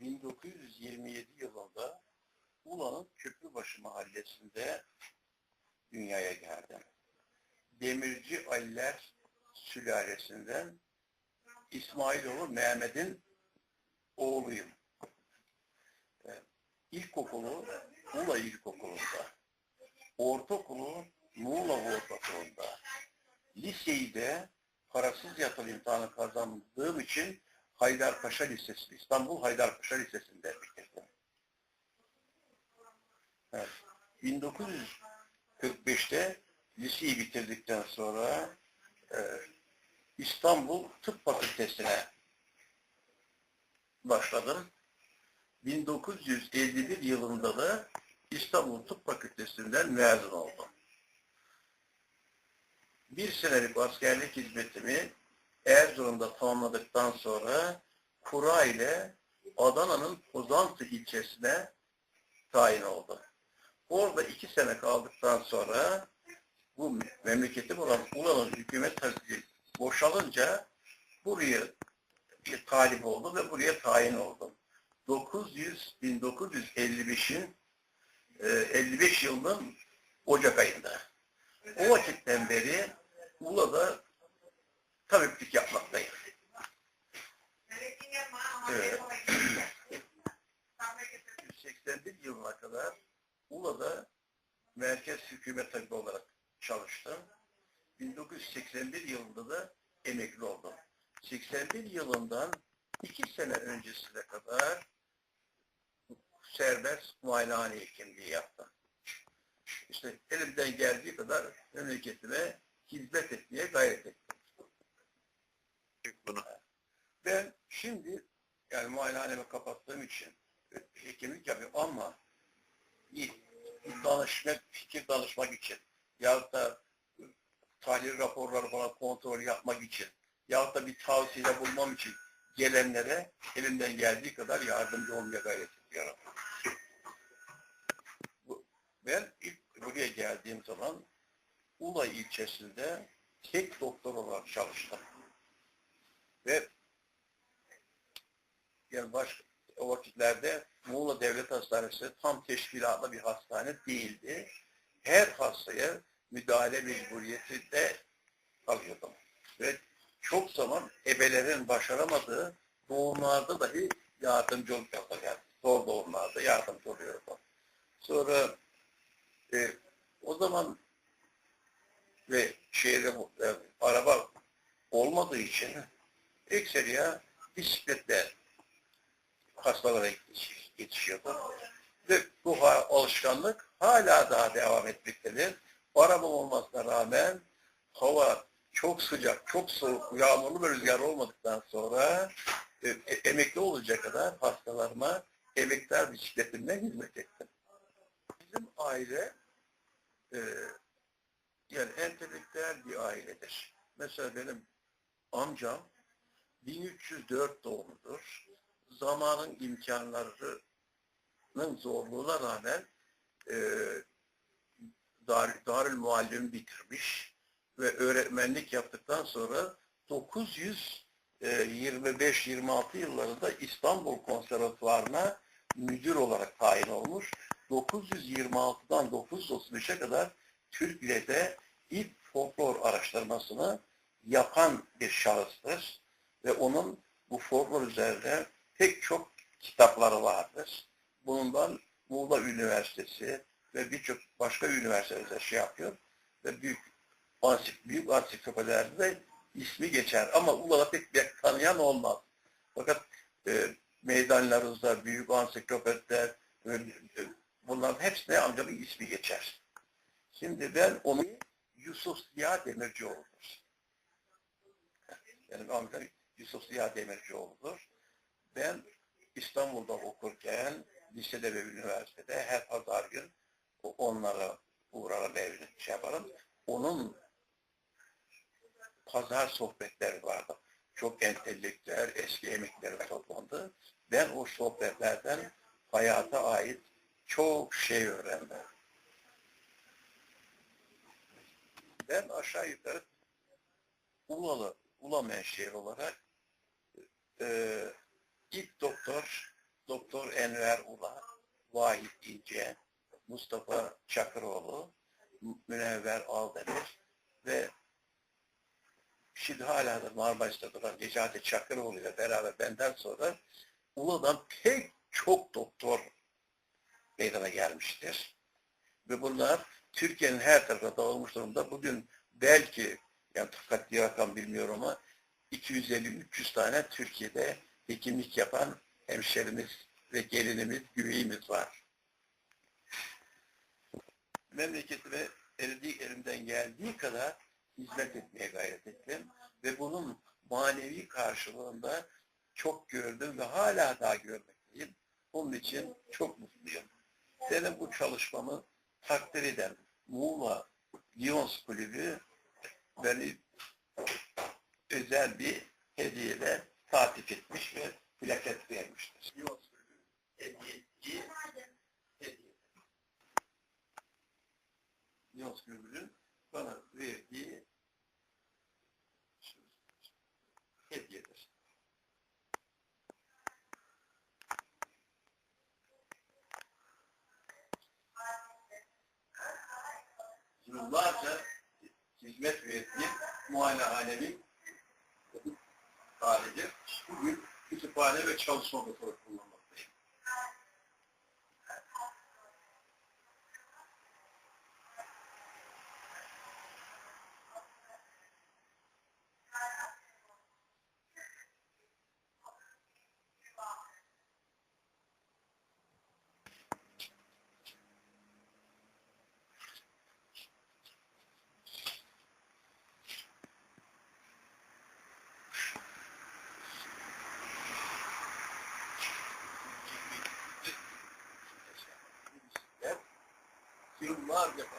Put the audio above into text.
1927 yılında Ula'nın Köprübaşı mahallesinde dünyaya geldim. Demirci Aliler sülalesinden İsmailoğlu Mehmet'in oğluyum. Ee, İlkokulu Ula İlkokulu'nda, ortaokulu Muğla Ortaokulu'nda, liseyi de parasız yatılı imtihanı kazandığım için Haydarpaşa Lisesi, İstanbul Haydarpaşa Lisesi'nde bitirdim. Evet. 1945'te liseyi bitirdikten sonra e, İstanbul Tıp Fakültesine başladım. 1951 yılında da İstanbul Tıp Fakültesinden mezun oldum. Bir senelik askerlik hizmetimi Erzurum'da tamamladıktan sonra kura ile Adana'nın Pozantı ilçesine tayin oldum. Orada iki sene kaldıktan sonra bu memleketim olan Ula'nın hükümet tercihi boşalınca buraya bir talip oldu ve buraya tayin oldum. 900 1955'in e, 55 yılının Ocak ayında. O vakitten beri Ula'da tabiplik yapmaktayım. Evet. 1981 yılına kadar Ula'da merkez hükümet tabibi olarak çalıştım. 1981 yılında da emekli oldum. 81 yılından iki sene öncesine kadar serbest muayenehane hekimliği yaptım. İşte elimden geldiği kadar memleketime hizmet etmeye gayret ettim. bunu. Ben şimdi yani muayenehanemi kapattığım için hekimlik yapıyorum ama bir danışmak, fikir danışmak için yahut da tahlil raporları falan kontrol yapmak için yahut da bir tavsiyede bulmam için gelenlere elimden geldiği kadar yardımcı olmaya gayret ediyorum. Ben ilk buraya geldiğim zaman Ula ilçesinde tek doktor olarak çalıştım. Ve yani baş, o vakitlerde Muğla Devlet Hastanesi tam teşkilatlı bir hastane değildi. Her hastaya müdahale mecburiyeti de alıyordum. Ve çok zaman ebelerin başaramadığı doğumlarda dahi yardımcı olacaklar. Yani zor doğumlarda yardımcı oluyordum. Sonra e, o zaman ve şehirde e, araba olmadığı için ekseriya bisikletle hastalara yetiş- yetişiyordu. Ve bu alışkanlık hala daha devam etmektedir. Arabam olmasına rağmen hava çok sıcak, çok soğuk, yağmurlu ve rüzgar olmadıktan sonra e, e, emekli olacak kadar hastalarıma emektar bisikletimle hizmet ettim. Bizim aile e, yani entelektüel bir ailedir. Mesela benim amcam 1304 doğumludur. Zamanın imkanlarının zorluğuna rağmen e, Dar, Darül Muallim bitirmiş ve öğretmenlik yaptıktan sonra 925-26 yıllarında İstanbul Konservatuvarı'na müdür olarak tayin olmuş. 926'dan 935'e kadar Türkiye'de ilk folklor araştırmasını yapan bir şahıstır ve onun bu folklor üzerine pek çok kitapları vardır. Bundan Muğla Üniversitesi ve birçok başka üniversitelerde şey yapıyor ve büyük ansik, büyük ansiklopedilerde de ismi geçer ama Ula'da pek bir tanıyan olmaz. Fakat e, meydanlarımızda büyük ansiklopediler e, e, bunların hepsine amcamın ismi geçer. Şimdi ben onu Yusuf Ziya Demircioğlu'dur. Benim amcam Yusuf Ziya Demircioğlu'dur. Ben İstanbul'da okurken lisede ve üniversitede her pazar gün onlara uğrarım evine şey yaparım. Onun pazar sohbetleri vardı. Çok entelektüel, eski emekleri toplandı. Ben o sohbetlerden hayata ait çok şey öğrendim. Ben aşağı yukarı Ulalı, Ula menşeli olarak e, ilk doktor Doktor Enver Ula, Vahit İnce, Mustafa Çakıroğlu, Münevver Aldemir ve şimdi hala da Marmaris'te duran Necati Çakıroğlu ile beraber benden sonra Ula'dan pek çok doktor meydana gelmiştir. Ve bunlar Türkiye'nin her tarafına dağılmış durumda. Bugün belki, yani dikkatli rakam bilmiyorum ama 250-300 tane Türkiye'de hekimlik yapan hemşerimiz ve gelinimiz, güveyimiz var. Memleketime eldiği elimden geldiği kadar hizmet etmeye gayret ettim. Ve bunun manevi karşılığında çok gördüm ve hala daha görmekteyim. Onun için çok mutluyum. Senin bu çalışmamı takdir eden Muğla Lions Kulübü beni özel bir hediyeyle tatif etmiş ve plaket vermiştir. Lions Kulübü hediyeyi hediye. Lions Kulübü'nün bana verdiği hediyedir. yıllarca hizmet verdiğim muayenehanemin halidir. Bugün kütüphane ve çalışma odası kullanmaktayım. Yıllarca bana